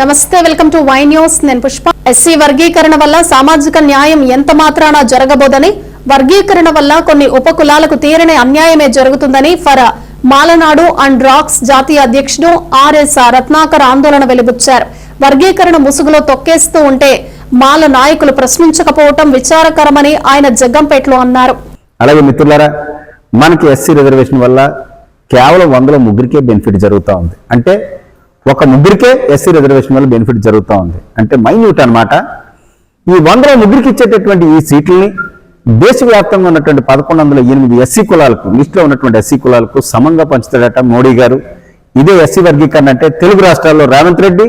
నమస్తే welcome to Y news. నేను Pushpa. SC వర్గీకరణ వల్ల సామాజిక న్యాయం ఎంత మాత్రాన జరగబోదని వర్గీకరణ వల్ల కొన్ని ఉపకులాలకు తీరని అన్యాయమే జరుగుతుందని ఫర్ మాలనాడు అండ్ రాక్స్ జాతీయ అధ్యక్షుడు ఆర్ఎస్ రత్నాకర్ ఆందోళన వెలిబుచ్చారు. వర్గీకరణ ముసుగులో తొక్కేస్తూ ఉంటే మాల నాయకులు ప్రశ్నించకపోవటం విచారకరమని ఆయన జగ్గంపేటలో అన్నారు. అలాగే మిత్రులారా మనకి ఎస్సీ రిజర్వేషన్ వల్ల కేవలం వందల ముగ్గురికే బెనిఫిట్ జరుగుతూ ఉంది. అంటే ఒక ముగ్గురికే ఎస్సీ రిజర్వేషన్ వల్ల బెనిఫిట్ జరుగుతూ ఉంది. అంటే మైన్యూట్ అనమాట ఈ వందల ముగ్గురికి ఇచ్చేటటువంటి ఈ సీట్లని దేశవ్యాప్తంగా ఉన్నటువంటి పదకొండు వందల ఎనిమిది ఎస్సీ కులాలకు లిస్టులో ఉన్నటువంటి ఎస్సీ కులాలకు సమంగా పంచుతాడట మోడీ గారు. ఇదే ఎస్సీ వర్గీకరణ అంటే తెలుగు రాష్ట్రాల్లో రేవంత్ రెడ్డి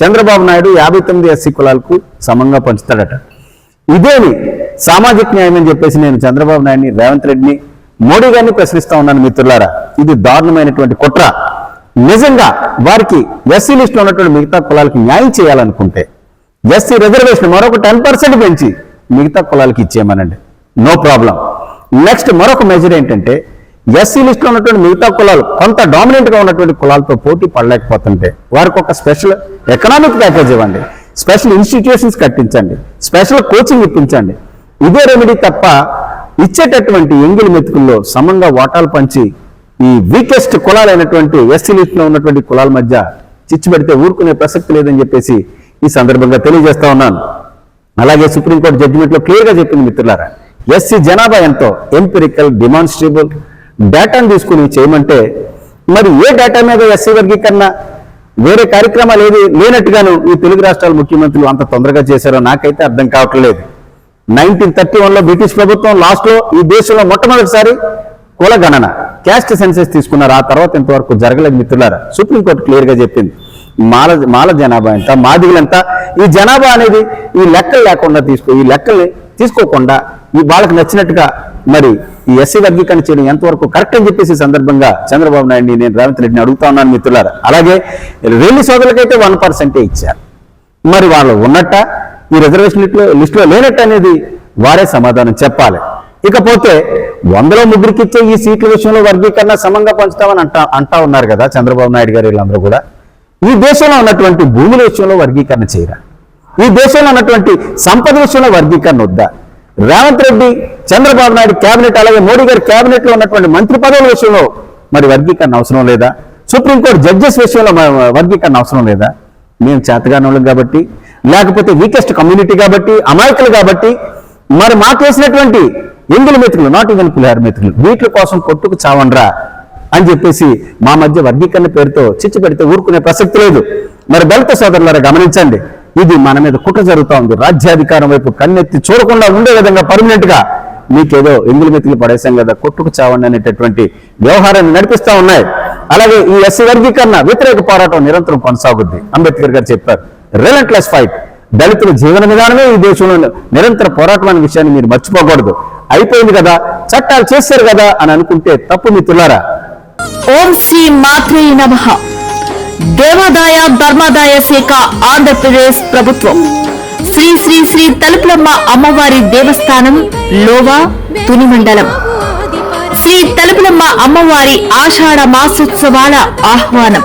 చంద్రబాబు నాయుడు యాభై తొమ్మిది ఎస్సీ కులాలకు సమంగా పంచుతాడట. ఇదేమి సామాజిక న్యాయం అని చెప్పేసి నేను చంద్రబాబు నాయుడిని రేవంత్ రెడ్డిని మోడీ గారిని ప్రశ్నిస్తా ఉన్నాను మిత్రులారా. ఇది దారుణమైనటువంటి కుట్ర. నిజంగా వారికి ఎస్సీ లిస్టులో ఉన్నటువంటి మిగతా కులాలకు న్యాయం చేయాలనుకుంటే ఎస్సీ రిజర్వేషన్ మరొక టెన్ పర్సెంట్ పెంచి మిగతా కులాలకు ఇచ్చేయమనండి. నో ప్రాబ్లం నెక్స్ట్ మరొక మెజర్ ఏంటంటే ఎస్సీ లిస్టులో ఉన్నటువంటి మిగతా కులాలు కొంత డామినెంట్గా ఉన్నటువంటి కులాలతో పోటీ పడలేకపోతుంటే వారికి ఒక స్పెషల్ ఎకనామిక్ ప్యాకేజ్ ఇవ్వండి. స్పెషల్ ఇన్స్టిట్యూషన్స్ కట్టించండి. స్పెషల్ కోచింగ్ ఇప్పించండి. ఇదే రెమెడీ తప్ప ఇచ్చేటటువంటి ఎంగిలి మెతుకుల్లో సమంగా వాటాలు పంచి ఈ వీకెస్ట్ కులాలైనటువంటి ఎస్సీ లిస్టులో ఉన్నటువంటి కులాల మధ్య చిచ్చు పెడితే ఊరుకునే ప్రసక్తి లేదని చెప్పేసి ఈ సందర్భంగా తెలియజేస్తా ఉన్నాను. అలాగే సుప్రీంకోర్టు జడ్జిమెంట్లో క్లియర్గా చెప్పింది మిత్రులారా ఎస్సీ జనాభా ఎంతో ఎంపిరికల్ డిమాన్స్ట్రేబుల్ డేటాను తీసుకుని చేయమంటే మరి ఏ డేటా మీద ఎస్సీ వర్గీకరణ వేరే కార్యక్రమాలు ఏది లేనట్టుగాను ఈ తెలుగు రాష్ట్రాల ముఖ్యమంత్రులు అంత తొందరగా చేశారో నాకైతే అర్థం కావట్లేదు. నైన్టీన్ థర్టీ వన్లో బ్రిటిష్ ప్రభుత్వం లాస్ట్లో ఈ దేశంలో మొట్టమొదటిసారి కుల గణన క్యాస్ట్ సెన్సెస్ తీసుకున్నారు? ఆ తర్వాత ఇంతవరకు జరగలేదు మిత్రులారా. సుప్రీంకోర్టు క్లియర్గా చెప్పింది. మాల మాల జనాభా ఎంత మాదిగులంతా ఈ జనాభా అనేది ఈ లెక్కలు లేకుండా తీసుకో ఈ లెక్కల్ని తీసుకోకుండా ఈ వాళ్ళకి నచ్చినట్టుగా మరి ఈ ఎస్సీ వర్గీకరణ చేయడం ఎంతవరకు కరెక్ట్ అని చెప్పేసి సందర్భంగా చంద్రబాబు నాయుడిని నేను రేవంత్ రెడ్డిని అడుగుతా ఉన్నాను మిత్రులారా. అలాగే రెల్లి సోదరులకైతే వన్ పర్సెంటే ఇచ్చారు. మరి వాళ్ళు ఉన్నట్ట? ఈ రిజర్వేషన్ లిస్టులో లిస్టులో లేనట్టు అనేది వారే సమాధానం చెప్పాలి. ఇకపోతే వందలో ముగ్గురికి ఇచ్చే ఈ సీట్ల విషయంలో వర్గీకరణ సమంగా పంచుతామని అంటా అంటా ఉన్నారు కదా చంద్రబాబు నాయుడు గారు వీళ్ళందరూ కూడా. ఈ దేశంలో ఉన్నటువంటి భూముల విషయంలో వర్గీకరణ చేయరా? ఈ దేశంలో ఉన్నటువంటి సంపద విషయంలో వర్గీకరణ వద్దా? రేవంత్ రెడ్డి చంద్రబాబు నాయుడు కేబినెట్ అలాగే మోడీ గారి కేబినెట్లో ఉన్నటువంటి మంత్రి పదవుల విషయంలో మరి వర్గీకరణ అవసరం లేదా? సుప్రీంకోర్టు జడ్జెస్ విషయంలో వర్గీకరణ అవసరం లేదా? మేము చేతగానోళ్ళం కాబట్టి లేకపోతే వీకెస్ట్ కమ్యూనిటీ కాబట్టి అమాయకులు కాబట్టి మరి మాకు వేసినటువంటి ఎంగిలి మెతుకులు నాట్ ఈవెన్ పులిహార మెతుకులు వీటి కోసం కొట్టుకు చావండ్రా అని చెప్పేసి మా మధ్య వర్గీకరణ పేరుతో చిచ్చు పెడితే ఊరుకునే ప్రసక్తి లేదు. మరి దళిత సోదరులారా గమనించండి ఇది మన మీద కుట్ర జరుగుతా ఉంది. రాజ్యాధికారం వైపు కన్నెత్తి చూడకుండా ఉండే విధంగా పర్మనెంట్గా మీకేదో ఎంగిలి మెతుకులు పడేశాం కదా కొట్టుకు చావండి అనేటటువంటి వ్యవహారాన్ని నడిపిస్తా ఉన్నాయి. అలాగే ఈ ఎస్సీ వర్గీకరణ వ్యతిరేక పోరాటం నిరంతరం కొనసాగుద్ది. అంబేద్కర్ గారు చెప్పారు రిలంట్లెస్ ఫైట్ దళితుల జీవన విధానమే ఈ దేశంలో నిరంతర పోరాటం అనే విషయాన్ని మీరు మర్చిపోకూడదు. అయిపోయింది కదా? చట్టాలు చేశారు కదా? అని అనుకుంటే తప్పు మిత్రులారా ఓం శ్రీ మాత్రే నమ. దేవాదాయ ధర్మాదాయ శాఖ ఆంధ్రప్రదేశ్ ప్రభుత్వం. శ్రీ శ్రీ శ్రీ తలుపులమ్మ అమ్మవారి దేవస్థానం లోవా తుని మండలం శ్రీ తలుపులమ్మ అమ్మవారి ఆషాఢ మాసోత్సవాల ఆహ్వానం.